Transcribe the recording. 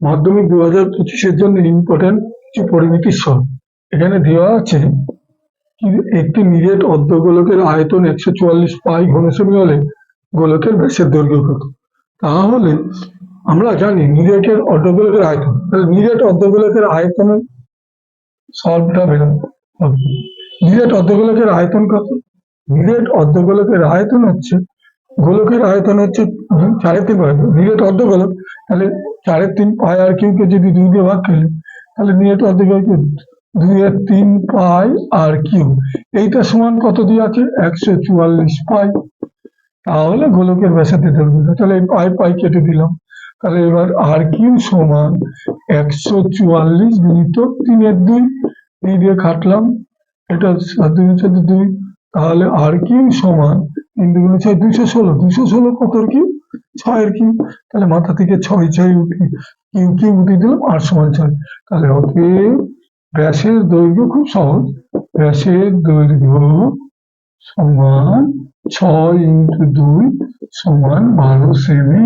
মাধ্যমিক দু হাজার পঁচিশের জন্য ইম্পর্টেন্ট কিছু পরিমিতির সব এখানে দেওয়া আছে একটি নিরেট অর্ধগোলকের আয়তন একশো চুয়াল্লিশ পাই ঘনসেমি হলে গোলকের ব্যাসের দৈর্ঘ্য কত? তাহলে আমরা জানি নিরেটের অর্ধগোলকের আয়তন। তাহলে নিরেট অর্ধগোলকের আয়তনের সলভটা বেরোবে হবে। নিরেট অর্ধগোলকের আয়তন কত? নিরেট অর্ধগোলকের আয়তন হচ্ছে গোলকের আয়তন হচ্ছে চারের তিন পাই নিরেট অর্ধগোলক তাহলে চারের তিন পাই আর কিউকে যদি দুই দিয়ে ভাগ করলে তাহলে নিরেট দুই এর তিন পাই আর কিউ। এইটা সমান কত দিয়ে আছে? একশো চুয়াল্লিশ পাই। তাহলে গোলকের ব্যাসার্ধের দৈর্ঘ্য তাহলে এই পাই পাই কেটে দিলাম। তাহলে এবার আর কিউ সমান একশো চুয়াল্লিশ গুণিত তিনের দুই। দুই দিয়ে খাটলাম এটা দুই দুই। তাহলে আর কিউ সমান? তিন দুগুণ ছয়, দুইশো ষোলো। দুইশো ষোলো কত কিউ ছয়ের কিউ তাহলে মাথা থেকে ছয় ছয় উঠি কিউ কিউ উঠিয়ে দিলাম আর সমান ছয়। তাহলে অতএব ব্যাসের দৈর্ঘ্য খুব সহজ। ব্যাসের দৈর্ঘ্য সমান ছয় ইন্টু দুই সমান বারো সেমি।